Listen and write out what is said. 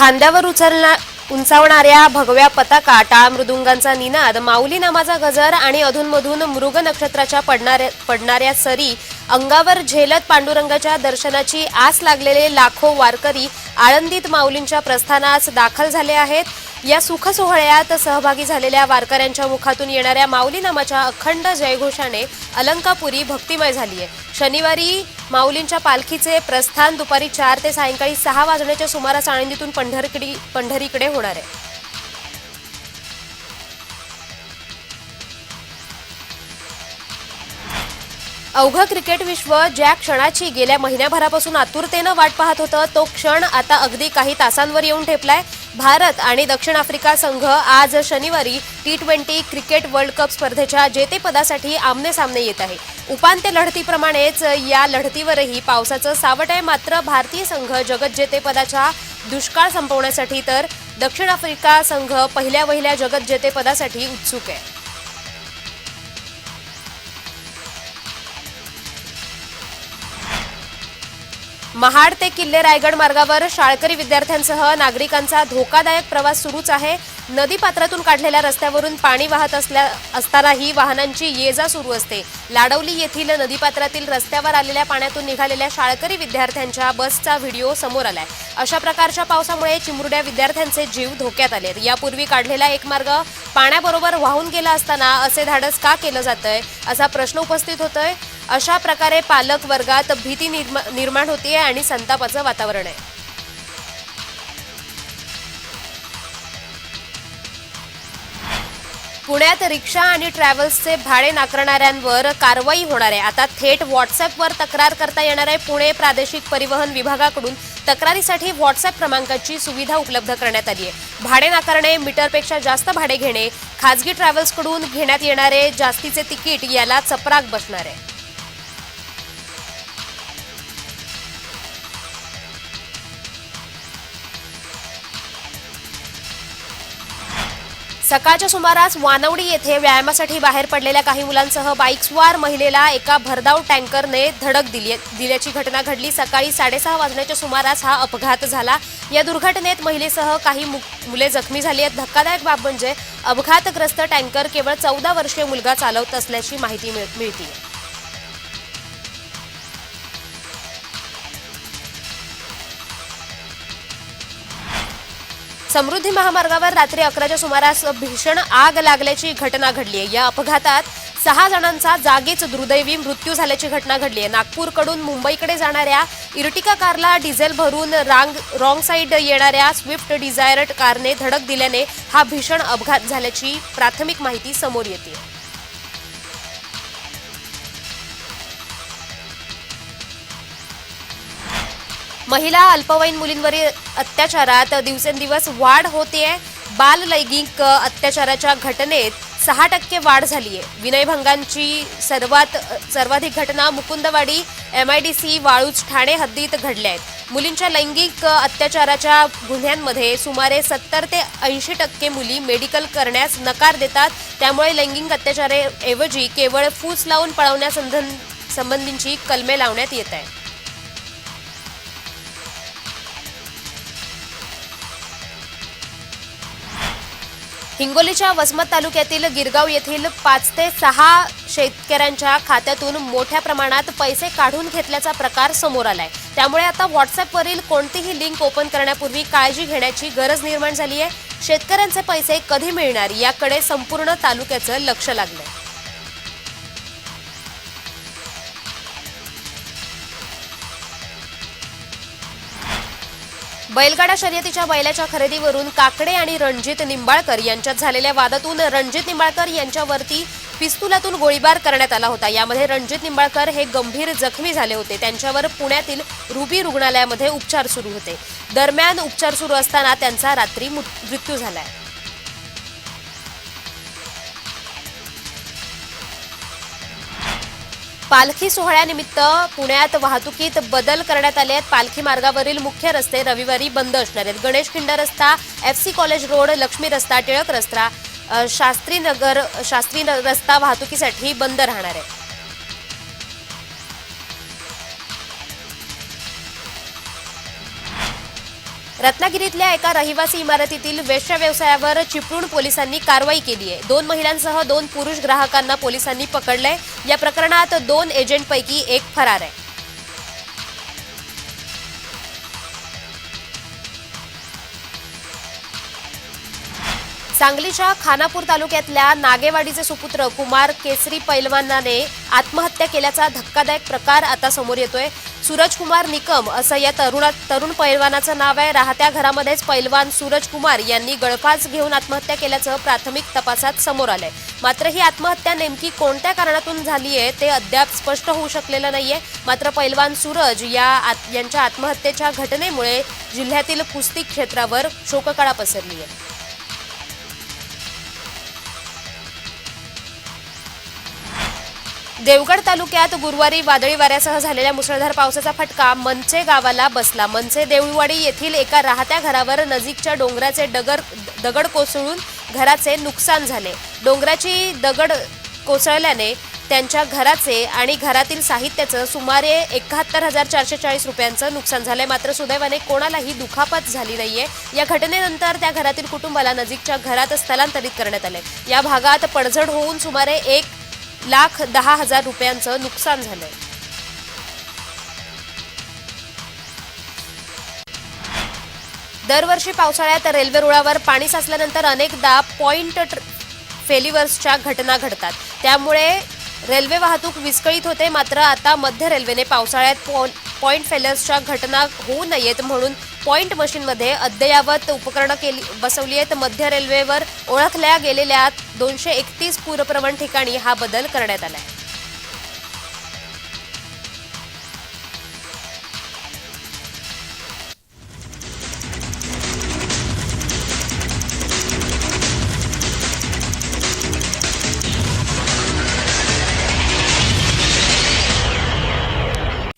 खांद्यावर उचलना उंचावणाऱ्या भगव्या पताका टाळ मृदुंगांचा निनाद माऊली नामाचा गजर आणि अधूनमधून मृग नक्षत्राच्या पडणाऱ्या पडणाऱ्या सरी अंगावर झेलत पांडुरंगाच्या दर्शनाची आस लागलेले लाखो वारकरी आळंदीत माऊलींच्या प्रस्थानास दाखल झाले आहेत. या सुख सोहळ्यात सहभागी झालेल्या वारकऱ्यांच्या मुखातून येणाऱ्या माऊली नामाच्या अखंड जयघोषाने अलंकापुरी भक्तिमय झाली आहे. शनिवारी माऊलींच्या पालखीचे प्रस्थान दुपारी चार ते सायंकाळी सहा वाजण्याच्या सुमारास आळंदीतून पंढरकडी पंढरीकडे होणार आहे. अवघं क्रिकेट विश्व ज्या क्षणाची गेल्या महिन्याभरापासून आतुरतेनं वाट पाहत होतं तो क्षण आता अगदी काही तासांवर येऊन ठेपलाय. भारत आणि दक्षिण आफ्रिका संघ आज शनिवारी T twenty cricket world cup स्पर्धेच्या जेतेपदासाठी आमने सामने येत आहे. उपांत्य लढतीप्रमाणेच या लढतीवरही पावसाचं सावट आहे. मात्र भारतीय संघ जगत जेतेपदाच्या दुष्काळ संपवण्यासाठी तर दक्षिण आफ्रिका संघ पहिल्या वहिल्या जगत जेतेपदासाठी उत्सुक आहे. महाड ते किल्ले रायगड मार्गावर शाळकरी विद्यार्थ्यांसह नागरिकांचा धोकादायक प्रवास सुरूच आहे. नदीपात्रातून काढलेल्या रस्त्यावरून पाणी वाहत असल्या असतानाही वाहनांची ये जा सुरू असते. लाडवली येथील नदीपात्रातील रस्त्यावर आलेल्या पाण्यातून निघालेल्या शाळकरी विद्यार्थ्यांच्या बसचा व्हिडिओ समोर आलाय. अशा प्रकारच्या पावसामुळे चिमुरड्या विद्यार्थ्यांचे जीव धोक्यात आलेत. यापूर्वी काढलेला एक मार्ग पाण्याबरोबर वाहून गेला असताना असे धाडस का केलं जातंय असा प्रश्न उपस्थित होतोय. अशा प्रकारे पालक वर्गात भीती निर्मा- निर्माण होते आणि संतापाचं वातावरण आहे. पुण्यात रिक्षा आणि ट्रॅव्हल्सचे भाडे नाकारणाऱ्यांवर कारवाई होणार आहे. आता थेट व्हॉट्सअपवर तक्रार करता येणार आहे. पुणे प्रादेशिक परिवहन विभागाकडून तक्रारीसाठी व्हॉट्सअप क्रमांकाची सुविधा उपलब्ध करण्यात आली आहे. भाडे नाकारणे मीटरपेक्षा जास्त भाडे घेणे खाजगी ट्रॅव्हल्सकडून घेण्यात येणारे जास्तीचे तिकीट याला चपराक बसणार आहे. सकाळच्या सुमारास वानवडी येथे व्यायामासाठी बाहेर पडलेल्या काही मुलांसह बाईक्सवार महिलेला एका भरधाव टँकरने धडक दिली दिल्याची घटना घडली. सकाळी साडेसहा वाजण्याच्या सुमारास हा अपघात झाला. या दुर्घटनेत महिलेसह काही मु- मुले जखमी झाली आहेत. धक्कादायक बाब म्हणजे अपघातग्रस्त टँकर केवळ चौदा वर्षीय मुलगा चालवत असल्याची माहिती मिळ- मिळते समृद्धी महामार्गावर रात्री अकराच्या सुमारास भीषण आग लागल्याची घटना घडली आहे. या अपघातात सहा जणांचा जागीच दुर्दैवी मृत्यू झाल्याची घटना घडली आहे. नागपूरकडून मुंबईकडे जाणाऱ्या इर्टिका कारला डिझेल भरून रांग रॉंग साईड येणाऱ्या स्विफ्ट डिझायर कारने धडक दिल्याने हा भीषण अपघात झाल्याची प्राथमिक माहिती समोर येते. महिला अल्पवयीन मुलींवरील अत्याचारात दिवसेंदिवस वाढ होते बाल लैंगिक अत्याचाराच्या घटनेत सहा टक्के वाढ झाली आहे विनयभंगांची सर्वात सर्वाधिक घटना Mukundwadi M I D C Waluj Thane हद्दीत घडल्या आहेत. मुलींच्या लैंगिक अत्याचाराच्या गुन्ह्यांमध्ये सुमारे सत्तर ते ऐंशी टक्के मुली मेडिकल करण्यास नकार देतात. त्यामुळे लैंगिक अत्याचाराऐवजी केवळ फूस लावून पळवण्यासंबंध संबंधींची कलमे लावण्यात येत आहे हिंगोलीच्या वसमत तालुक्यातील गिरगाव येथील पाच ते सहा शेतकऱ्यांच्या खात्यातून मोठ्या प्रमाणात पैसे काढून घेतल्याचा प्रकार समोर आलाय. त्यामुळे आता व्हॉट्सअपवरील कोणतीही लिंक ओपन करण्यापूर्वी काळजी घेण्याची गरज निर्माण झाली आहे शेतकऱ्यांचे पैसे कधी मिळणार याकडे संपूर्ण तालुक्याचं लक्ष लागलंय. बैलगाडा शर्यतीच्या बैलाच्या खरेदीवरून काकडे आणि रणजित निंबाळकर यांच्यात झालेल्या वादातून रणजित निंबाळकर यांच्यावरती पिस्तुलातून गोळीबार करण्यात आला होता. यामध्ये रणजित निंबाळकर हे गंभीर जखमी झाले होते. त्यांच्यावर पुण्यातील रुबी रुग्णालयामध्ये उपचार सुरू होते. दरम्यान उपचार सुरू असताना त्यांचा रात्री मृत्यू मृत्यू आहे पालखी सोहळ्यानिमित्त पुण्यात वाहतुकीत बदल करण्यात आले आहेत. पालखी मार्गावरील मुख्य रस्ते रविवारी बंद असणार आहेत. गणेश खिंड रस्ता F C college road Laxmi रस्ता टिळक रस्ता शास्त्री नगर शास्त्री न- रस्ता वाहतुकीसाठी बंद राहणार आहे. रत्नागिरीतल्या एका रहिवासी इमारतीतील वेश्या व्यवसायावर चिपळूण पोलिसांनी कारवाई केली आहे. दोन महिलांसह दोन पुरुष ग्राहकांना पोलिसांनी पकडलंय. या प्रकरणात दोन एजंटपैकी एक फरार आहे. सांगलीच्या खानापूर तालुक्यातल्या नागेवाडीचे सुपुत्र कुमार केसरी पैलवानाने आत्महत्या केल्याचा धक्कादायक प्रकार आता समोर येतोय. सूरज कुमार निकम असं या तरुणा तरुण पैलवानाचं नाव आहे. राहत्या घरामध्येच पैलवान सूरज कुमार यांनी गळफास घेऊन आत्महत्या केल्याचं प्राथमिक तपासात समोर आलंय. मात्र ही आत्महत्या नेमकी कोणत्या कारणातून झाली आहे ते अद्याप स्पष्ट होऊ शकलेलं नाहीये. मात्र पैलवान सूरज या आत- यांच्या आत्महत्येच्या घटनेमुळे जिल्ह्यातील कुस्ती क्षेत्रावर शोककळा पसरली आहे देवगड तालुक्यात गुरुवारी वादळी वाऱ्यासह झालेल्या मुसळधार पावसाचा फटका मनचे गावाला बसला. मनचे देऊळवाडी येथील एका राहत्या घरावर नजीकच्या डोंगराचे डगर दगड कोसळून घराचे नुकसान झाले. डोंगराची दगड कोसळल्याने त्यांच्या घराचे आणि घरातील साहित्याचं सुमारे एकाहत्तर हजार चारशे चाळीस रुपयांचं नुकसान झालंय. मात्र सुदैवाने कोणालाही दुखापत झाली नाहीये. या घटनेनंतर त्या घरातील कुटुंबाला नजीकच्या घरात स्थलांतरित करण्यात आले या भागात पडझड होऊन सुमारे एक लाख दहा हजार रुपयांचं नुकसान झालंय. दरवर्षी पावसाळ्यात रेल्वे रुळावर पाणी साचल्यानंतर अनेकदा पॉइंट फेलिवर्सच्या घटना घडतात. त्यामुळे रेल्वे वाहतूक विस्कळीत होते मात्र आता मध्य रेल्वेने पावसाळ्यात पॉइंट फेलर्सच्या घटना होऊ नयेत म्हणून पॉइंट मशीनमध्ये अद्ययावत उपकरणं केली बसवली आहेत. मध्य रेल्वेवर ओळखल्या गेलेल्या दोनशे एकतीस पूरप्रवण ठिकाणी हा बदल करण्यात आला आहे.